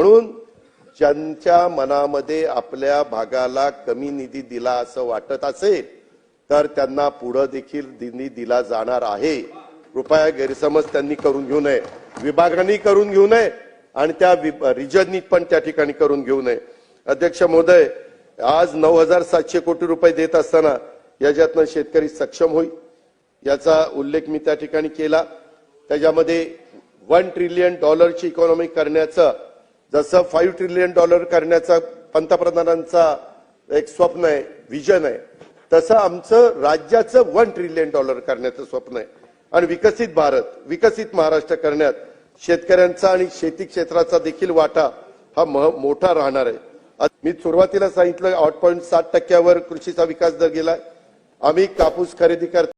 म्हणून ज्यांच्या मनामध्ये आपल्या भागाला कमी निधी दिला असं वाटत असेल तर त्यांना पुढं देखील निधी दिला जाणार आहे. कृपया गैरसमज त्यांनी करून घेऊ नये विभागांनी करून घेऊ नये आणि त्या रिजननी पण त्या ठिकाणी करून घेऊ नये. अध्यक्ष महोदय आज नऊ हजार सातशे कोटी रुपये देत असताना याच्यातनं शेतकरी सक्षम होईल याचा उल्लेख मी त्या ठिकाणी केला. त्याच्यामध्ये वन ट्रिलियन डॉलरची इकॉनॉमी करण्याचं जसं फाईव्ह ट्रिलियन डॉलर करण्याचा पंतप्रधानांचा एक स्वप्न आहे विजन आहे तसं आमचं राज्याचं वन ट्रिलियन डॉलर करण्याचं स्वप्न आहे. आणि विकसित भारत विकसित महाराष्ट्र करण्यात शेतकऱ्यांचा आणि शेती क्षेत्राचा देखील वाटा हा मोठा राहणार आहे. आज मी सुरुवातीला सांगितलं आठ पॉईंट सात टक्क्यावर कृषीचा विकास दर गेलाय. आम्ही कापूस खरेदी करतो